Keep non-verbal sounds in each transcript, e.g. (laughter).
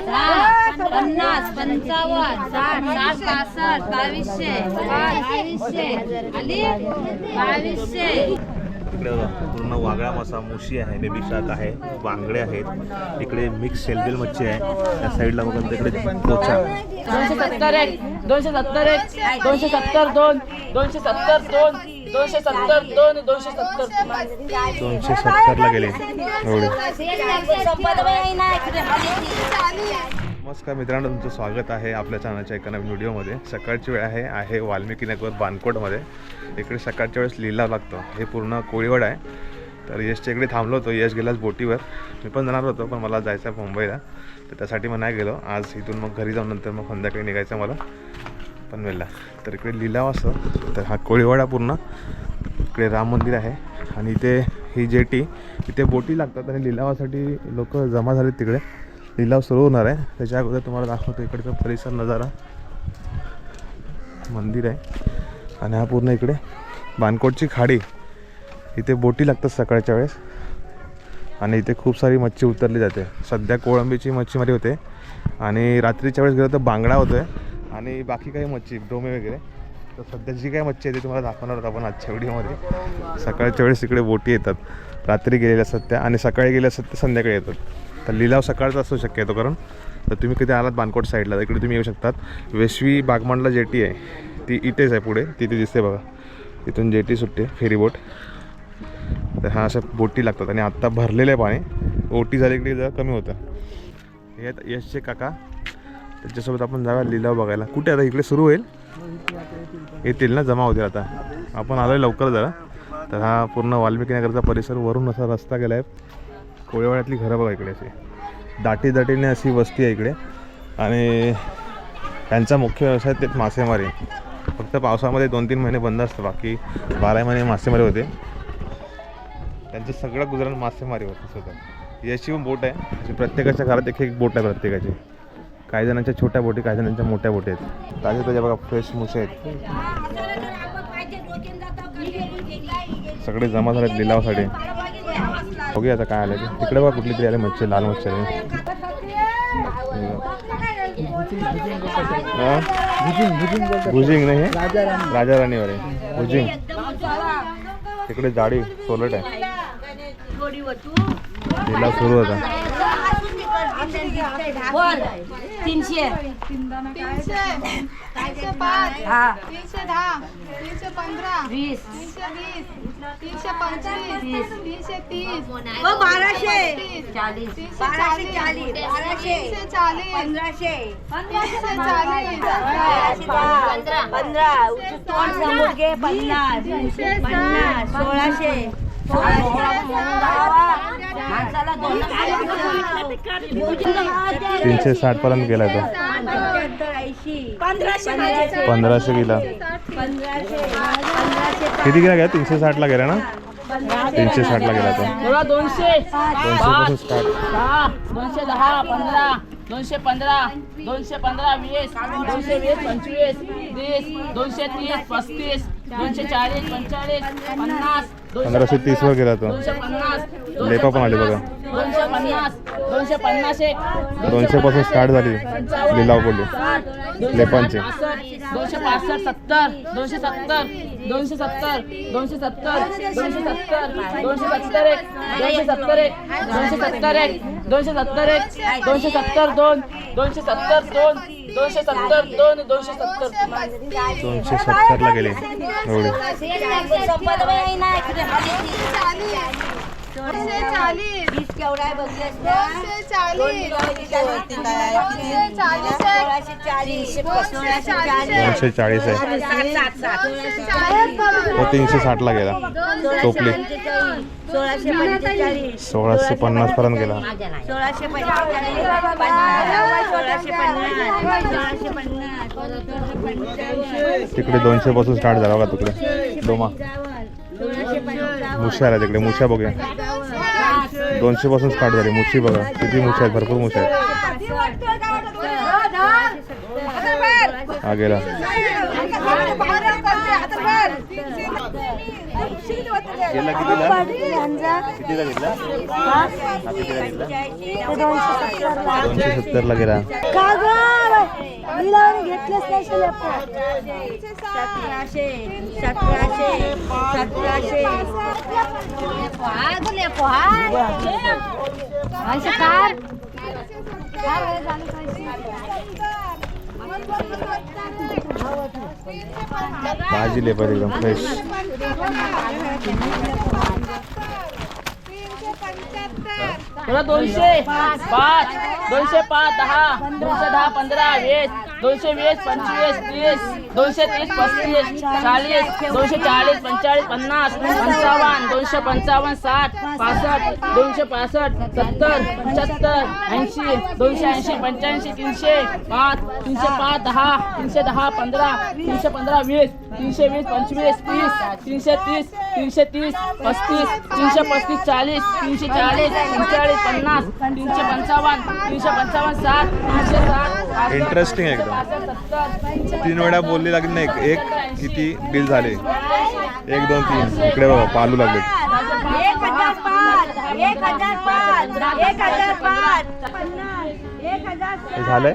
पन्नास पंचावन्न साठ साठ पासष्ट बावीसशे बावीसशे आली? बावीसशे. इकडे पूर्ण वागळा मासा मुशी आहे बेबी शाक आहे बांगडे आहेत. इकडे मिक्स शेलबेल मच्छी आहे. त्या साईडला बघा तिकडे पोचा. दोनशे सत्तर एक दोनशे सत्तर एक दोनशे सत्तर दोन दोनशे सत्तर दोन. दोनशे सत्तर दोन दोनशे सत्तर. दोनशे सत्तरला गेले. एवढे. नमस्कार मित्रांनो तुमचं स्वागत आहे आपल्या चॅनलच्या एका नवीन व्हिडिओमध्ये. सकाळची वेळ आहे आहे वाल्मिकी नगर बानकोटमध्ये. इकडे सकाळच्या वेळेस लिलाव लागतो. हे पूर्ण कोळीवड आहे. तर यशच्या इकडे थांबलो होतो यश गेलाच बोटीवर. मी पण जाणार होतो पण मला जायचं आहे मुंबईला. तर त्यासाठी मग नाही गेलो. आज इथून मग घरी जाऊन नंतर मग संध्याकाळी निघायचं मला. पनवेलला तर इकडे लिलाव असं. तर हा कोळीवाडा पूर्ण. इकडे राम मंदिर आहे. आणि इथे ही जेटी इथे बोटी लागतात आणि लिलावासाठी लोक जमा झालेत तिकडे. लिलाव सुरू होणार आहे. त्याच्या अगोदर तुम्हाला दाखवतो इकडचा परिसर नजारा. मंदिर आहे. आणि हा पूर्ण इकडे. बानकोटची खाडी. इथे बोटी लागतात सकाळच्या वेळेस. आणि इथे खूप सारी मच्छी उतरली जाते. सध्या कोळंबीची मच्छीमारी होते. आणि रात्रीच्या वेळेस गेलो तर बांगडा होतो आहे आणि बाकी काही मच्छी डोमे वगैरे. तर सध्या जी काही मच्छी आहे ती तुम्हाला दाखवणार आहोत आपण आजच्या व्हिडिओमध्ये. सकाळच्या वेळेस इकडे बोटी येतात. रात्री गेलेल्या असतात त्या आणि सकाळी गेल्या असतात त्या संध्याकाळी येतात. तर लिलाव सकाळचा असू शक्यतो कारण तर तुम्ही कधी आलात बानकोट साईडला तर इकडे तुम्ही येऊ शकतात. वेशवी बागमांडला जेटी आहे ती इथेच आहे पुढे. तिथे दिसते बघा. तिथून जेटी सुटते फेरीबोट तर ह्या अशा बोटी लागतात आणि आत्ता भरलेलं आहे पाणी. ओटी झाली इकडे जरा कमी होतं. हे यशचे काका. त्याच्यासोबत आपण जाऊया लिलाव बघायला. कुठे आता? इकडे सुरू होईल. येतील ना? जमा होतील आता. आपण आलो आहे लवकर जरा. तर हा पूर्ण वाल्मिकी नगरचा परिसर वरून असा रस्ता गेला आहे कोळेवाड्यातली घरं बघा इकडे अशी. दाटी दाटीने अशी वस्ती आहे इकडे. आणि त्यांचा मुख्य व्यवसाय ते मासेमारी. फक्त पावसामध्ये दोन तीन महिने बंद असतं. बाकी बारा महिने मासेमारी होते. त्यांचं सगळं गुजरात मासेमारी होतं. स्वतः याची पण बोट आहे. प्रत्येकाच्या घरात एक एक बोट आहे प्रत्येकाची. काही जणांच्या छोट्या बोटी काही जणांच्या मोठ्या बोटी आहेत. ताजे ताज्या बघा फ्रेश मुसे आहेत. सगळे जमा झालेत लिलावासाठी. बघूया आता काय आलं तिकडे बघा कुठली तरी आले मच्छी लाल मच्छी आली. हा? भुजिंग नाही हे? राजा राणीवर आहे. भुजिंग. तिकडे जाडी सोलट आहे. लिलाव सुरू होता. बोल तीनशे। तीनशे पाच हा। तीनशे दहा तीनशे पंधरा वीस। तीनशे वीस तीनशे पंचवीस तीनशे तीस बाराशे। चाळीस तीनशे बाराशे चाळीस चाळीस बाराशे चाळीस पंधराशे। तीनशे चाळीस पंधरा पंधरा तोंड समोर घे पन्नास पन्नास सोळाशे माणसाला दोन तीनशे साठ पर्यंत गेला तो. पंधराशे गेला. किती गेला गेला? तीनशे साठला गेला ना? तीनशे साठला गेला तो. बघा दोनशे. दोनशे पासून स्टार्ट दहा. दोनशे दहा पंधरा. दोनशे पंधरा. दोनशे पंधरा वीस. दोनशे वीस पंचवीस. तीस. दोनशे तीस पस्तीस. दोनशे चाळीस पंचेचाळीस पन्नास. दोनशे पंधराशे तीसवर गेला तो. दोनशे पन्नास. लेपा पण आले बघा. दोनशे पन्नास. दोनशे पासून स्टार्ट झाली लिलाव बोलले. लेपांचे. दोनशे पासष्ट सत्तर. दोनशे सत्तर. दोनशे सत्तर. दोनशे सत्तर. दोनशे सत्तर. दोनशे सत्तर एक. दोनशे सत्तर एक. दोनशे सत्तर एक. दोनशे सत्तर एक दोनशे सत्तर दोन. दोनशे सत्तर दोन. दोनशे सत्तर दोन. दोनशे सत्तर दोनशे सत्तरला गेले. एवढे दोनशे चाळीस. वीस केवढा आहे दोनशे चाळीस दोनशे चाळीस सोळाशे चाळीस चाळीस दोनशे चाळीस आहे सात सात दोनशे चाळीस तो तीनशे साठला गेला. टोपली. सोळाशे पंचेचाळीस सोळाशे पन्नास पर्यंत गेला. सोळाशे पंचेचाळीस पन्नास सोळाशे पन्नास सोळाशे पन्नास सोळाशे तिकडे दोनशे पासून स्टार्ट झाला बघा तिकडे. डोमा. मुश्या आल्या तिकडे. मुश्या बघूया. दोनशे पासून स्टार्ट झाली. मुशी बघा. किती मुशी आहेत? भरपूर मुशी आहेत. हा गेला गेला? कितीला कितीला घेतला हा कितीला घेतला दोनशे सत्तरला गेला सतराशे सतराशे सतराशे भाजी ले पाहिजे एकदम फ्रेश दोनशे पाच दोनशे पाच दहा दोनशे दहा पंधरा वीस. दोनशे वीस पंचवीस तीस दोनशे तीस पस्तीस चाळीस दोनशे चाळीस पंचेचाळीस पन्नास पंचावन्न दोनशे पंचावन्न साठ पासष्ट दोनशे पासष्ट सत्तर पंच्याहत्तर ऐंशी दोनशे ऐंशी पंच्याऐंशी तीनशे पाच तीनशे पाच दहा तीनशे दहा पंधरा तीनशे पंधरा वीस तीनशे वीस पंचवीस तीस तीनशे तीस तीनशे तीस पस्तीस तीनशे पस्तीस चाळीस तीनशे चाळीस पंचेचाळीस पन्नास तीनशे पंचावन्न तीनशे पंचावन्न साठ तीनशे साठ इंटरेस्टिंग आहे एकदम. तीन वेळा बोलली लागली नाही. एक किती बिल झाले? एक दोन तीन. इकडे बघा पालू लागले झालंय?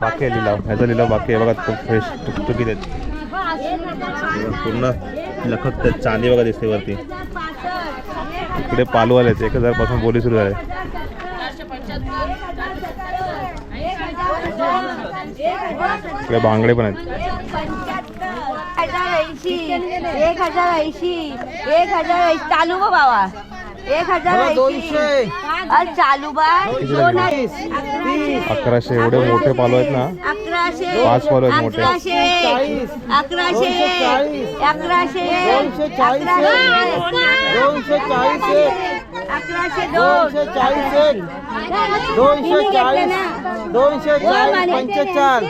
बाकी आहे लिलाव. ह्याचा लिलाव बाकी आहे. बघा खूप फ्रेश टुकटुकीत आहेत. पूर्ण लखत चांदी बघा दिसते वरती. इकडे पालू आले एक हजारपासून बोली सुरू झाले. इकडे बांगडे पण आहेत. हजार ऐंशी एक हजार ऐंशी एक हजार ऐंशी. चालू बा बाबा. एक हजार ऐंशी. अरे चालू बा. दोन अकराशे एवढे मोठे पालू आहेत ना? अकराशे. पाच पावलं आहेत मोठे. अकराशे. अकराशे. अकराशे. अकराशे. दोनशे चाळीस एक. अकराशे दोन. दोनशे चाळीस दोनशे चाळीस. दोनशे चाळीस पंचेचाळ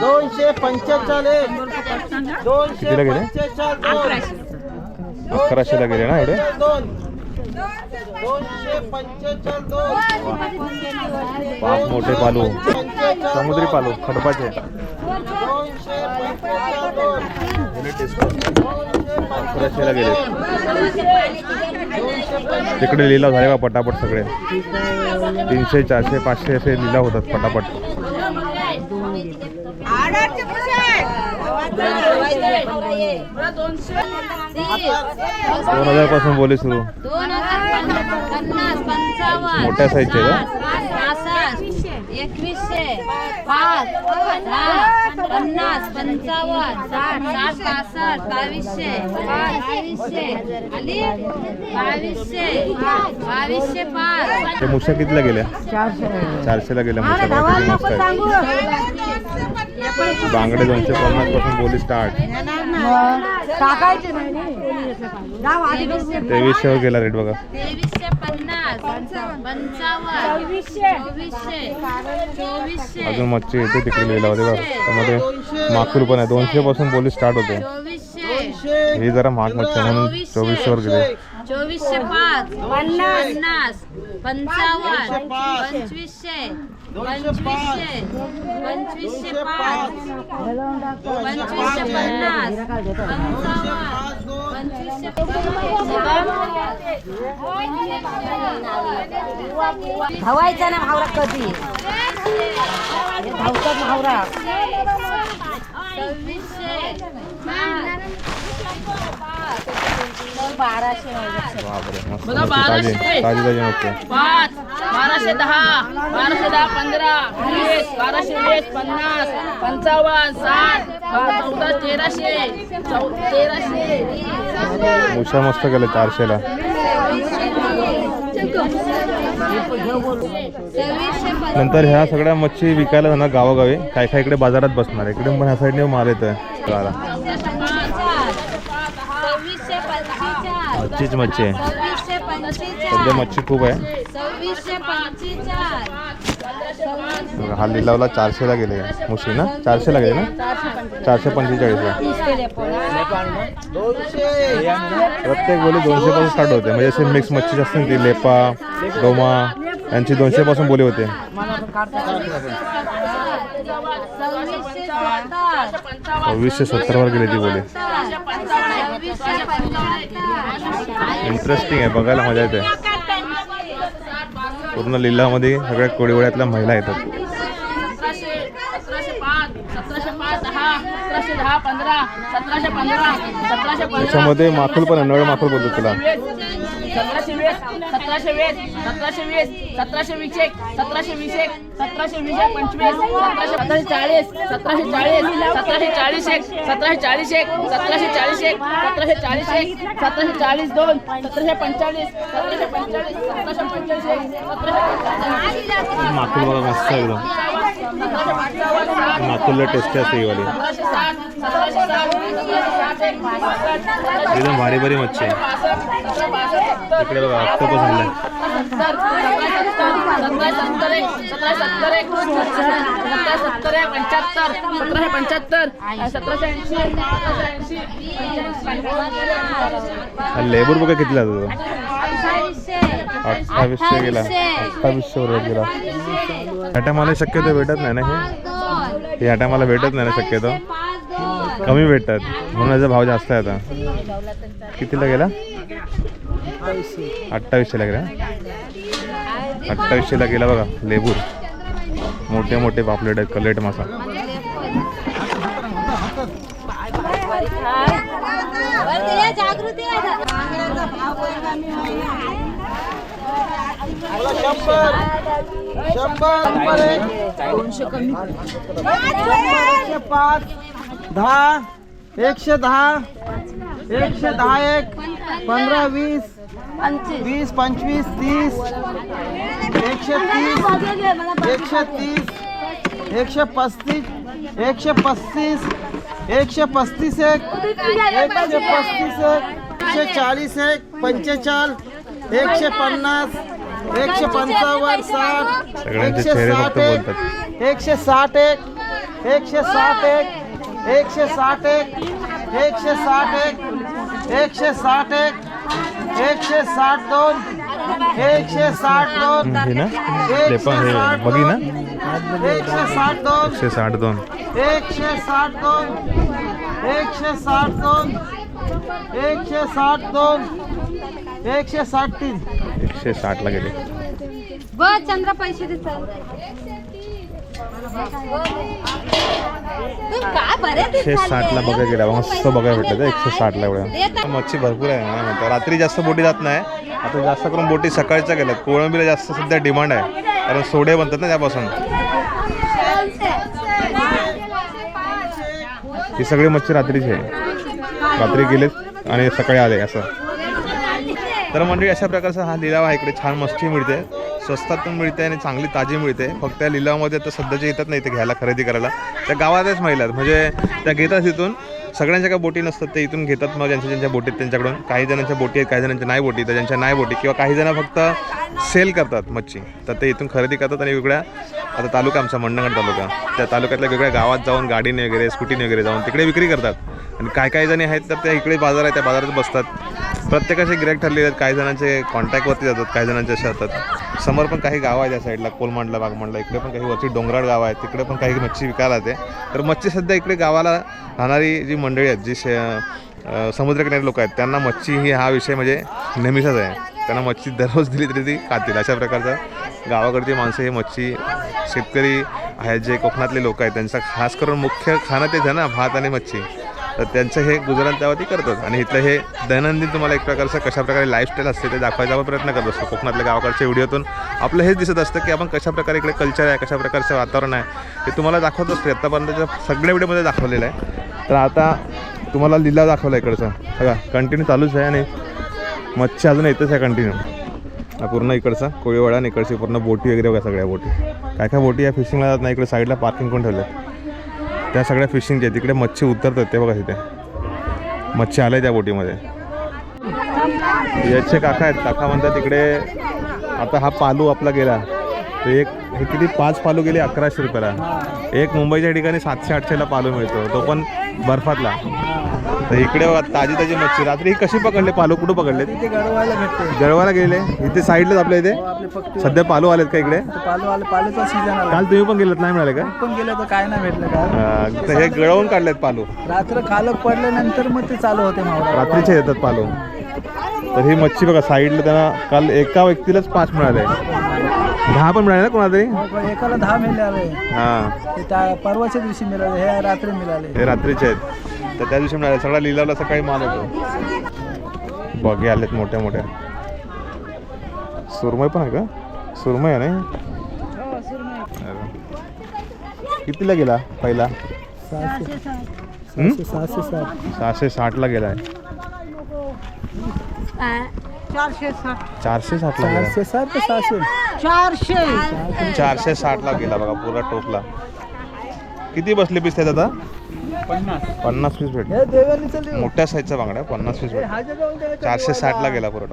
दोनशे पंचेचाळ एक दोनशे कितीला गेले? अकराशेला गेले ना एवढे? पाच मोठे पालू. समुद्री पालू खडपाचे. अकराशेला गेले. तिकडे लिलाव झाले बा पटापट सगळे. तीनशे चारशे पाचशे असे लिलाव होतात पटापट. दोन हजारपासून बोली सुरू. दोन हजार पन्नास पंचावन्न मोठ्या साईजचे एकवीसशे पाच दहा पन्नास पंचावन्न साठ साठ पासष्ट बावीसशे पाच तेवीसशे आली बावीसशे बावीसशे पाच. मुशा कितीला गेल्या? चारशेला गेल्या मुशा. मस्त बांगडे दोनशे पन्नासपासून बोली स्टार्ट तेवीसशेवर गेला रेट बघा. तेवीसशे पन्नास पंचावन्न चोवीसशे चोवीसशे अजून मच्छी येते तिकडे लिहिला होते बघा. त्यामध्ये माकूर पण आहे. दोनशे पासून बोली स्टार्ट होते. चोवीसशे ही जरा महाग मच्छी आहे म्हणून चोवीसशेवर गेले. चोवीसशे पाच पन्नास पंचावन्न पंचवीसशे पंचवीसशे पंचवीसशे पाच पंचवीसशे पन्नास पंचावन्न पंचवीसशे धावायचा ना भावरा कधी हे धावतात भावरा सव्वीसशे बाराशे बापरे मस्त बघा, मच्छी ताजी बाराशे. ताजी ताजी मच्छी पाच बाराशे दहा बाराशे दहा पंधरा वीस बाराशे वीस पन्नास पंचावन्न साठ बा- चौदा तेराशे चौ तेराशे मस्त गेले चारशेला. नंतर ह्या सगळ्या मच्छी विकायला जाणार गावागावी. काय काय इकडे बाजारात बसणार. इकडे पण ह्या साईडने माल गावाला सव्वीसशे पंचेचाळ मच्छीच मच्छी आहे. सव्वीसशे सध्या मच्छी खूप आहे. सव्वीसशे हा लिलावला चारशेला गेले. मुशी ना? चारशेला गेले ना? चारशे पंचेचाळीसला प्रत्येक बोली दोनशे पासून स्टार्ट होते. म्हणजे असे मिक्स मच्छी असते ना ती लेपा डोमा यांची दोनशे पासून बोली होते. वीसशे सत्तरवर गेली ती बोली. इंटरेस्टिंग आहे बघायला मजा येते. पूर्ण लिल्लामध्ये सगळ्या कोळीवड्यातल्या महिला येतात. त्याच्यामध्ये माखूल पण आहे नळ माखूल बोलतो तुला. सतराशे वीस सतराशे वीस सतराशे वीस सतराशे वीस एक सतराशे वीस एक सतराशे वीस एक पंचवीस सतराशे सतराशे चाळीस सतराशे चाळीस सतराशे चाळीस एक सतराशे चाळीस एक सतराशे चाळीस एक सतराशे चाळीस एक सतराशे चाळीस दोन सतराशे पंचेचाळीस सतराशे पंचाळीस सतराशे पंचाळीस एक सतराशे पंचाळीस. माखूलला टेस्टी असते ही वाली एकदम भारी भारी मच्छी आहे. इकडे बघा ऑक्टोपस आणलाय. सतराशे पंच्याहत्तर सतराशे ऐंशी लेबर बघा किती लागतो अठ्ठावीसशे गेला. अठ्ठावीसशे वर गेला. ह्या टायमाला शक्यतो भेटत नाही ना हे? ह्या टायमाला भेटत नाही ना शक्यतो. कमी भेटतात. म्हणून याचा भाव जास्त आहे आता. कितीला गेला? अठ्ठावीसशेला गेला? अठ्ठावीसशेला गेला बघा लेबूर मोठे मोठे पापलेट आहेत कलेट मासा. जागृती एकशे पाच दहा एकशे दहा एकशे दहा एक पंधरा वीस वीस पंचवीस तीस एकशे तीस एकशे तीस एकशे पस्तीस एकशे पस्तीस एकशे पस्तीस एक एकशे पस्तीस एक एकशे चाळीस एक पंचेचाळ एकशे पन्नास एकशे पंचावन्न साठ सगळ्यांचे एकशे चेहरे साठ फक्त एक बोलतात एकशे साठ एक एकशे साठ एक एकशे साठ एक एकशे साठ एक एकशे साठ एक एकशे साठ दोन एकशे साठ दोन हे ना ते पण हे बघी ना एकशे साठ दोन एकशे साठ दोन एकशे साठ दोन एकशे साठ दोन एकशे साठ दोन एकशे साठ तीन एकशे साठला गेले. बस चंद्र पैसे एकशे साठला बघा गेला. मस्त बघायला भेटलं एकशे साठला एवढ्या. मच्छी भरपूर आहे मला म्हणतो. रात्री जास्त बोटी जात नाही. आता जास्त करून बोटी सकाळच्या गेल्यात. कोळंबीला जास्त सध्या डिमांड आहे. कारण सोडे बनतात ना त्यापासून. ही सगळी मच्छी रात्रीची आहे. रात्री गेलेत आणि सकाळी आले असं. तर मंडळी अशा प्रकारचा हा लिलाव आहे इकडे. छान मस्ती मिळते. स्वस्तात पण मिळते आणि चांगली ताजी मिळते. फक्त या लिलावामध्ये आता सध्याचे येतात नाही इथे घ्यायला खरेदी करायला त्या गावातच महिला आहेत. म्हणजे त्या घेतात इथून सगळ्यांच्या काही बोटी नसतात ते इथून घेतात मग ज्यांच्या ज्यांच्या बोटीत त्यांच्याकडून. काही जणांच्या बोटी आहेत काही जणांच्या नाही बोटी. तर ज्यांच्या नाही बोटी किंवा काही जण फक्त सेल करतात मच्छी तर ते इथून खरेदी करतात आणि वेगळ्या आता तालुका आमचा मंडणगड तालुका. त्या तालुक्यातल्या वेगळ्या गावात जाऊन गाडीने वगैरे स्कूटीने वगैरे जाऊन तिकडे विक्री करतात. आणि काय काही जणी आहेत तर त्या इकडे बाजार आहे त्या बाजारात बसतात. प्रत्येकाचे गिरायक ठरलेले आहेत काही जणांचे कॉन्टॅक्टवरती जातात काही जणांचे असे होतात समोर पण काही गावं आहेत त्या साईडला कोलमांडला बागमांडला इकडे पण काही वरती डोंगराळ गाव आहेत तिकडे पण काही मच्छी विकायला जाते. तर मच्छी सध्या इकडे गावाला राहणारी जी मंडळी आहेत जी शे समुद्रकिनारी लोक आहेत त्यांना मच्छी ही हा विषय म्हणजे नेहमीचाच आहे. त्यांना मच्छी दररोज दिली तरी ती खातील. अशा प्रकारचा गावाकडची माणसं ही मच्छी शेतकरी आहेत जे कोकणातले लोक आहेत त्यांचा खास करून मुख्य खाणं तेच आहे ना भात आणि मच्छी. तर त्यांचं हे गुजरण तेव्हा ते करतात आणि इथलं हे दैनंदिन तुम्हाला एक प्रकारचं कशा प्रकारे लाईफस्टाईल असते ते दाखवायचा आपण प्रयत्न करत असतो. कोकणातल्या गावाकडच्या व्हिडिओतून आपलं हेच दिसत असतं की आपण कशा प्रकारे इकडे कल्चर आहे कशा प्रकारचं वातावरण आहे ते तुम्हाला दाखवत असतो आत्तापर्यंतच्या सगळ्या व्हिडिओमध्ये दाखवलेलं आहे. तर आता तुम्हाला लिला दाखवला इकडचा. बघा कंटिन्यू चालूच आहे आणि मच्छी अजून येतच आहे कंटिन्यू पूर्ण इकडचा कोळीवाडा आणि इकडची पूर्ण बोटी वगैरे बघा सगळ्या बोटी. काय काय बोटी या फिशिंगला जात नाही इकडे साईडला पार्किंग करून ठेवलं त्या सगळ्या फिशिंगच्या तिकडे मच्छी उतरतात ते बघा तिथे. मच्छी आल्या त्या बोटीमध्ये. याचे काका आहेत काका म्हणतात तिकडे आता हा पालू आपला गेला. तर एक हे किती पाच पालू गेले अकराशे रुपयाला. एक मुंबईच्या ठिकाणी सातशे आठशेला पालू मिळतो. तो पण बर्फातला. तर इकडे बघा ताजी ताजी मच्छी. रात्री ही कशी पकडले? पालो कुठं पकडले जळवाला गेले. इथे साईडलाच आपल्या इथे. फक्त. सध्या पालो आलेत का इकडे? काल तुम्ही पण गेलात नाही मिळाले का? पण गेलं तर काय नाही भेटलं का हा, हे गळवून काढलेत पालो. रात्र खालक पडल्यानंतर मग ते चालू होते रात्रीचे येतात पालो. तर ही मच्छी बघा साईडला त्यांना काल एका व्यक्तीलाच पाच मिळाले. दहा पण मिळाले ना कोणाला तरी हो, एकाला दहा मिळाले. हा. परवाच्या दिवशी मिळाले हे रात्री मिळाले. हे रात्रीचे आहेत. तर त्या दिवशी मिळाले सगळा लिलावला सकाळी माल होतो. बघे आलेत मोठ्या मोठ्या. सुरमई पण आहे का? सुरमई आहे नाही. कितीला गेला पहिला? हं? सहाशे सात सहाशे साठला गेला आहे चारशे साठला गेला चारशे सात ते सहाशे? चारशे. साठला गेला बघा पुरा टोपला किती बसले पीस त्यात आता? पन्नास. पीस भेटले. मोठ्या साईजचा बांगडा पन्नास पीस भेटले. चारशे साठला गेला पुरा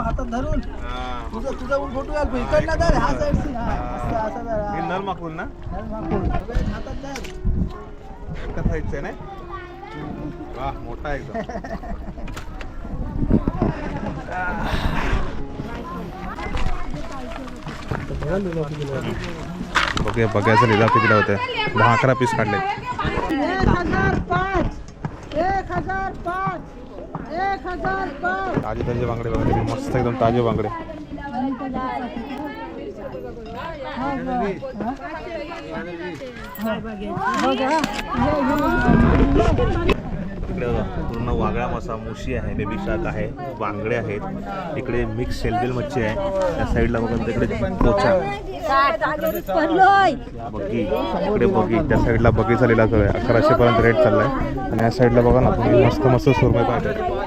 हातात धरून. तुझं तुझा फोटो घाल इकडला धर हा साईड असा धर नर माकूल ना? हातात धर. साईजचा आहे ना वा मोठा आहे एकदम. (laughs) बघूया बघायचं लिलाव कितीला होते. दहा अकरा पीस काढले. ताजे ताजे बांगडे बघा मस्त एकदम ताजे बांगडे इकडे पूर्ण वागळा मासा मुशी आहे बेबी शाक आहे बांगडे आहेत. इकडे मिक्स शेलबेल मच्छी आहे. त्या साईडला बघा तिकडे पोचा. बगी इकडे बगी त्या साईडला बगी झालेला आहे अकराशे पर्यंत रेट चाललाय. आणि या साईडला बघा ना तुम्ही मस्त मस्त सुरमई पाहिजे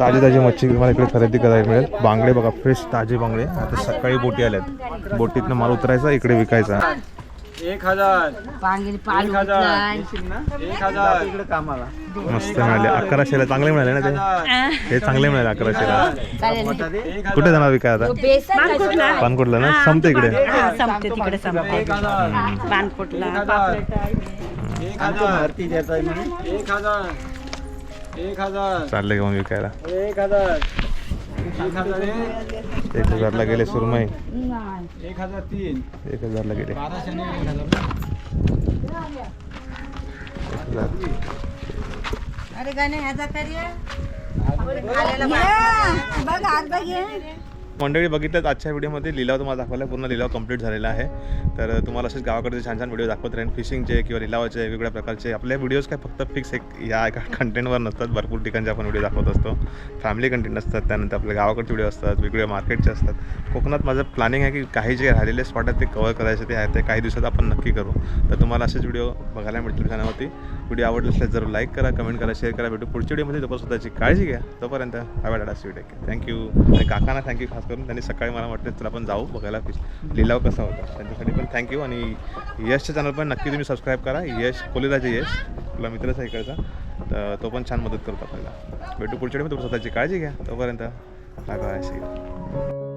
ताजी ताजी मच्छी तुम्हाला इकडे खरेदी करायला मिळेल. बांगडे बघा फ्रेश ताजे बांगडे. आता सकाळी बोटी आल्यात. बोटीतनं माल उतरायचा इकडे विकायचा. एक हजार पांगेली पाल एक हजार इकडे कामाला मस्त मिळाले अकराशेला चांगले मिळाले ना ते हे चांगले मिळाले अकराशेला कुठे जाणार विकाय आता पानकोटला ना संपते इकडे संपते तिकडे संपते पानकोटला एक हजार एक हजार एक हजार चालले घेऊन विकायला एक हजार एक हजार हजारला गेले सुरमई. एक हजार तीन. एक गेले. हजार एक हजार. अरे गाणे ह्याचा बघ. अर्धा घे मंडळी बघितल्यात आजच्या व्हिडिओमध्ये लिलाव तुम्हाला दाखवला पूर्ण लिलाव कंप्लीट झालेला आहे. तर तुम्हाला असेच गावाकडचे छान छान व्हिडिओ दाखवत राहीन. फिशिंगचे किंवा लिलावाचे वेगवेगळ्या प्रकारचे. आपले व्हिडिओज काय फक्त फिक्स एक या एका (laughs) कंटेंटवर नसतात. भरपूर ठिकाणचे आपण व्हिडिओ दाखवत असतो. फॅमिली कंटेंट असतात त्यानंतर आपल्या गावाकडचे व्हिडिओ असतात वेगवेगळ्या मार्केटचे असतात. कोकणात माझं प्लॅनिंग आहे की काही जे राहिलेले स्पॉट आहेत ते कवर करायचे ते आहे ते काही दिवसात आपण नक्की करू. तर तुम्हाला असेच व्हिडिओ बघायला मिळतील चॅनलवरती व्हिडिओ आवडला असल्यास जरूर लाईक करा कमेंट करा शेअर करा. भेटू पुढच्या व्हिडिओमध्ये तोपर्यंत स्वतःची काळजी घ्या. तोपर्यंत हवा डाटा सी आहे थँक्यू आणि काकांना थँक्यू खास करून. त्यांनी सकाळी मला म्हटलं चला आपण जाऊ बघायला लिलाव कसा होता? त्यांच्यासाठी पण थँक्यू आणि यशच्या चॅनल पण नक्की तुम्ही सबस्क्राईब करा. यश कोलेराचे यश. तुला मित्रच आहे इकडचा. तर तो पण छान मदत करतो आपल्याला. भेटू पुढच्या वेळी तुम्ही स्वतःची काळजी घ्या. तोपर्यंत बाय बाय